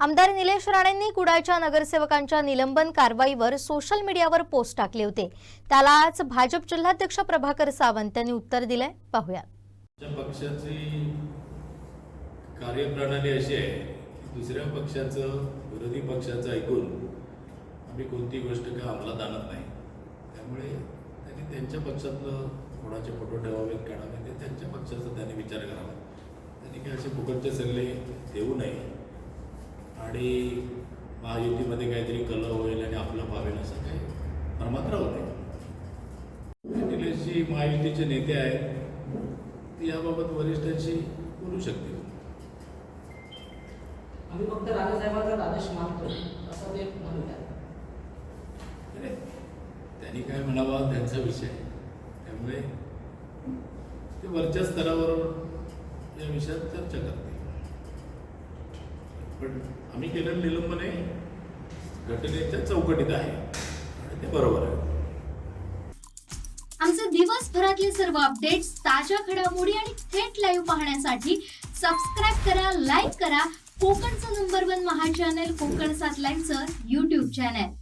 आमदार निलेश राणेंनी कुडाळच्या नगरसेवकांच्या निलंबन कारवाईवर सोशल मीडियावर पोस्ट टाकले होते. त्याला आज भाजप जिल्हाध्यक्ष प्रभाकर सावंत यांनी उत्तर दिलंय. पाहूया. पक्षाची कार्यप्रणाली अशी आहे की दुसऱ्या पक्षाचं विरोधी पक्षाचं ऐकून आम्ही कोणती गोष्ट का अंमलात आणत नाही? त्यामुळे त्यांनी त्यांच्या पक्षातलं कोणाचे फोटो ठेवावेत काढावे ते त्यांच्या पक्षाचा त्यांनी विचार करावा. त्यांनी काही असे फुकटचे सल्ले देऊ नये. आणि महायुतीमध्ये काहीतरी कलह होईल आणि आपलं पावेल असं काही भ्रमात राहू नये निलेशजी महायुतीचे नेते आहेत ते याबाबत वरिष्ठांशी बोलू शकतील. आम्ही फक्त राजासाहेबांचा आदेश मानतो असं ते अरे, त्यांनी काय म्हणावा त्यांचा विषय. त्यामुळे ते वरच्या स्तरावर या विषयात चर्चा करतील. पण आम्ही केलेलं निलंबन घटनेच्या चौकटीत आहे. आणि ते बरोबर आहे. आमचे दिवसभरातले सर्व अपडेट्स ताज्या घडामोडी आणि थेट लाईव्ह पाहण्यासाठी सबस्क्राईब करा लाईक करा. कोकणचं नंबर वन महा चॅनल कोकण सात लाईव्हचं युट्यूब चॅनल